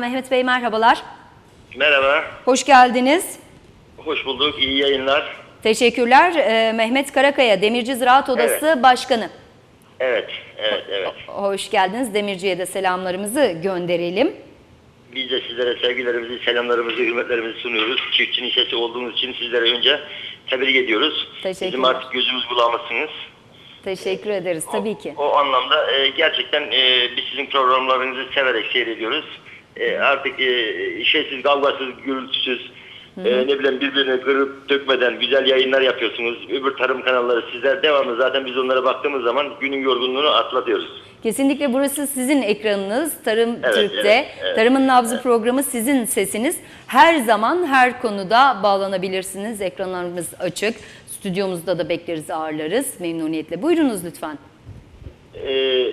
Mehmet Bey merhabalar. Merhaba, Hoş geldiniz. hoş bulduk, iyi yayınlar. Teşekkürler. Ee, Mehmet Karakaya, Demirci Ziraat Odası Başkanı. Evet, evet, evet. Hoş geldiniz. Demirci'ye de selamlarımızı gönderelim. Biz de sizlere sevgilerimizi, selamlarımızı, hürmetlerimizi sunuyoruz. Çiftçinin sesi olduğunuz için sizlere önce tebrik ediyoruz. Teşekkürler. Bizim artık gözümüz kulağımızsınız. Teşekkür ederiz tabii ki. O anlamda e, gerçekten e, biz sizin programlarınızı severek seyrediyoruz. E, artık e, şeysiz, kavgasız, gürültüsüz, e, ne bileyim birbirini kırıp dökmeden güzel yayınlar yapıyorsunuz. Öbür tarım kanalları sizler devamlı zaten biz onlara baktığımız zaman günün yorgunluğunu atlatıyoruz. Kesinlikle burası sizin ekranınız. Tarım Evet, Türk'te. evet, evet. Tarımın Nabzı programı sizin sesiniz. Her zaman her konuda bağlanabilirsiniz. Ekranlarımız açık. Stüdyomuzda da bekleriz, ağırlarız memnuniyetle. Buyurunuz lütfen. Ee,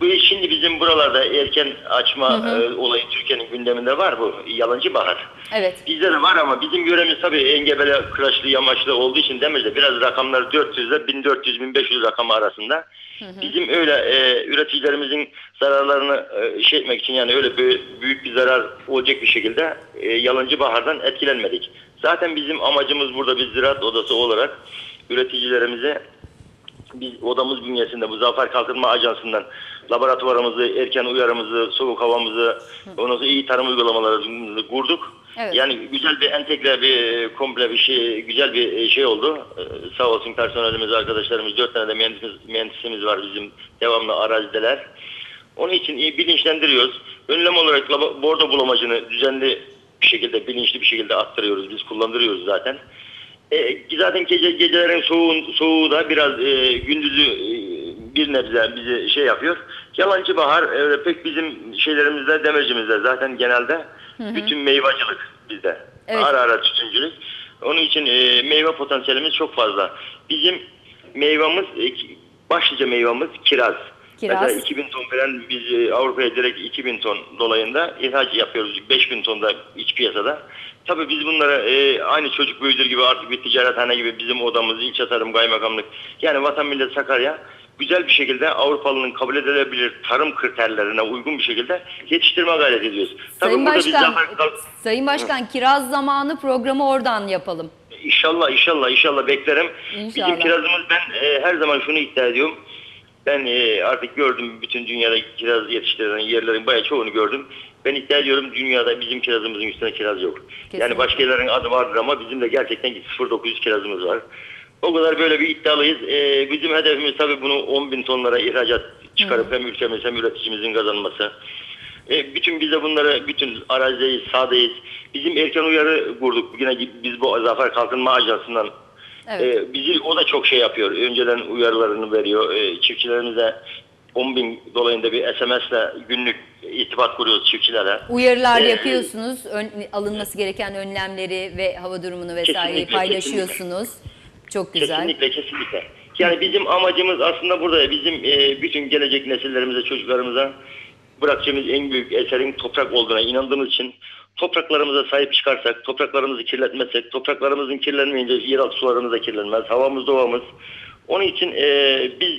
bu şimdi bizim buralarda erken açma e, olayı Türkiye'nin gündeminde var bu yalancı bahar. Evet. Bizde de var ama bizim yöremiz tabii engebeli, kıraçlı, yamaçlı olduğu için Demir'de biraz rakamlar 400 ile 1400-1500 rakamı arasında. Bizim öyle e, üreticilerimizin zararlarını e, şey etmek için yani öyle büyük, büyük bir zarar olacak bir şekilde e, yalancı bahardan etkilenmedik. Zaten bizim amacımız burada bir ziraat odası olarak üreticilerimize biz odamız bünyesinde bu Zafer Kalkınma Ajansı'ndan laboratuvarımızı, erken uyarımızı, soğuk havamızı, ondan sonra iyi tarım uygulamalarımızı kurduk. Evet. Yani güzel bir entegre bir komple bir şey, güzel bir şey oldu. Ee, sağ olsun personelimiz, arkadaşlarımız, dört tane de mühendisimiz, mühendisimiz var bizim devamlı arazideler. Onun için iyi bilinçlendiriyoruz. Önlem olarak bordo bulamacını düzenli bir şekilde, bilinçli bir şekilde attırıyoruz. Biz kullandırıyoruz zaten. E, zaten gece gecelerin soğuğun, soğuğu da biraz e, gündüzü e, bir nebze bizi şey yapıyor. Yalancı bahar e, pek bizim şeylerimizde demircimizde zaten genelde bütün meyvacılık bizde. Evet. Ara ara tütüncülük. Onun için e, meyve potansiyelimiz çok fazla. Bizim meyvamız e, başlıca meyvamız kiraz. Kiraz. Mesela 2000 ton falan biz e, Avrupa'ya direkt 2000 ton dolayında ihraç yapıyoruz. 5000 ton da iç piyasada. Tabii biz bunlara e, aynı çocuk büyüdür gibi artık bir ticarethane gibi bizim odamız, ilçe tarım, kaymakamlık yani vatan millet Sakarya güzel bir şekilde Avrupalının kabul edilebilir tarım kriterlerine uygun bir şekilde yetiştirme gayret ediyoruz. Tabii Sayın Başkan, zafer- Sayın Başkan kiraz zamanı programı oradan yapalım. İnşallah inşallah inşallah beklerim. İnşallah. Bizim kirazımız ben e, her zaman şunu iddia ediyorum. Ben e, artık gördüm bütün dünyada kiraz yetiştirilen yerlerin bayağı çoğunu gördüm. Ben iddia ediyorum dünyada bizim kirazımızın üstüne kiraz yok. Kesinlikle. Yani başka yerlerin adı vardır ama bizim de gerçekten 0900 kirazımız var. O kadar böyle bir iddialıyız. E, bizim hedefimiz tabii bunu 10 bin tonlara ihracat çıkarıp hem ülkemiz hem üreticimizin kazanması. E, bütün biz de bunları bütün arazideyiz, sahadayız. Bizim erken uyarı kurduk. Yine biz bu Zafer Kalkınma Ajansı'ndan Evet. e, bizi o da çok şey yapıyor. Önceden uyarılarını veriyor. E, çiftçilerimize 10 bin dolayında bir SMS'le günlük irtibat kuruyoruz çiftçilere. Uyarılar Ee, yapıyorsunuz. ön- alınması gereken önlemleri ve hava durumunu vesaireyi Kesinlikle, paylaşıyorsunuz. Çok güzel. Kesinlikle kesinlikle. Yani bizim amacımız aslında burada bizim e, bütün gelecek nesillerimize, çocuklarımıza bırakacağımız en büyük eserin toprak olduğuna inandığımız için topraklarımıza sahip çıkarsak, topraklarımızı kirletmezsek, topraklarımızın kirlenmeyince yeraltı sularımız da kirlenmez, havamız doğamız. Onun için e, biz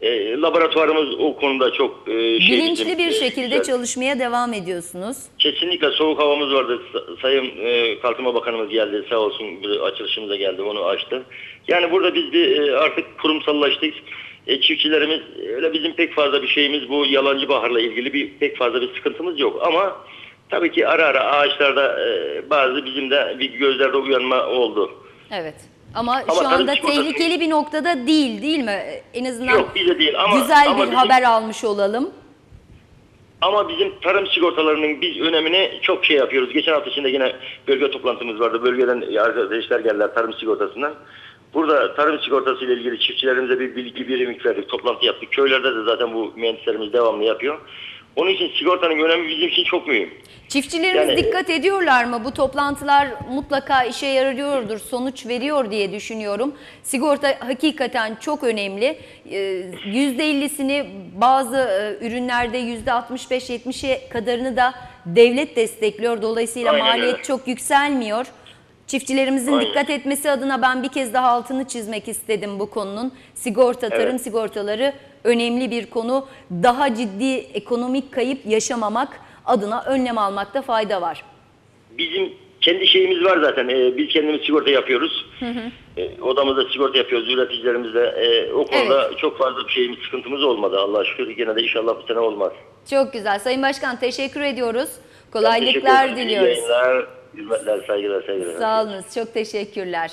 e, laboratuvarımız o konuda çok e, şey Bilinçli bizim, bir e, şekilde güzel. çalışmaya devam ediyorsunuz. Kesinlikle soğuk havamız vardı. Sa- Sayın e, Kalkınma Bakanımız geldi sağ olsun açılışımıza geldi onu açtı. Yani burada biz bir e, artık kurumsallaştık. E, çiftçilerimiz öyle bizim pek fazla bir şeyimiz bu yalancı baharla ilgili bir pek fazla bir sıkıntımız yok ama tabii ki ara ara ağaçlarda e, bazı bizim de bir gözlerde uyanma oldu. Evet. Ama, Ama şu anda da- tehlikeli bir noktada değil değil mi? En azından Yok bize değil ama güzel ama bir bizim- haber almış olalım. Ama bizim tarım sigortalarının biz önemini çok şey yapıyoruz. Geçen hafta içinde yine bölge toplantımız vardı. Bölgeden arkadaşlar geldiler tarım sigortasından. Burada tarım sigortası ile ilgili çiftçilerimize bir bilgi birimi verdik. Toplantı yaptık. Köylerde de zaten bu mühendislerimiz devamlı yapıyor. Onun için sigortanın önemi bizim için çok mühim. Çiftçilerimiz Yani- dikkat ediyorlar mı? Bu toplantılar mutlaka işe yarıyordur, sonuç veriyor diye düşünüyorum. Sigorta hakikaten çok önemli. Ee, %50'sini bazı e, ürünlerde %65-70'e kadarını da devlet destekliyor. Dolayısıyla maliyet öyle. çok yükselmiyor. Çiftçilerimizin Aynen. dikkat etmesi adına ben bir kez daha altını çizmek istedim bu konunun. Sigorta, tarım Evet. sigortaları önemli bir konu. Daha ciddi ekonomik kayıp yaşamamak adına önlem almakta fayda var. Bizim kendi şeyimiz var zaten. Ee, biz kendimiz sigorta yapıyoruz. Ee, odamızda sigorta yapıyoruz. Üreticilerimizle. Ee, o konuda çok fazla bir şeyimiz, sıkıntımız olmadı. Allah'a şükür. Gene de inşallah bu sene olmaz. Çok güzel. Sayın Başkan teşekkür ediyoruz. Teşekkür Kolaylıklar. İyi diliyoruz. yayınlar, hürmetler, saygılar, saygılar. Sağ olunuz. Çok teşekkürler.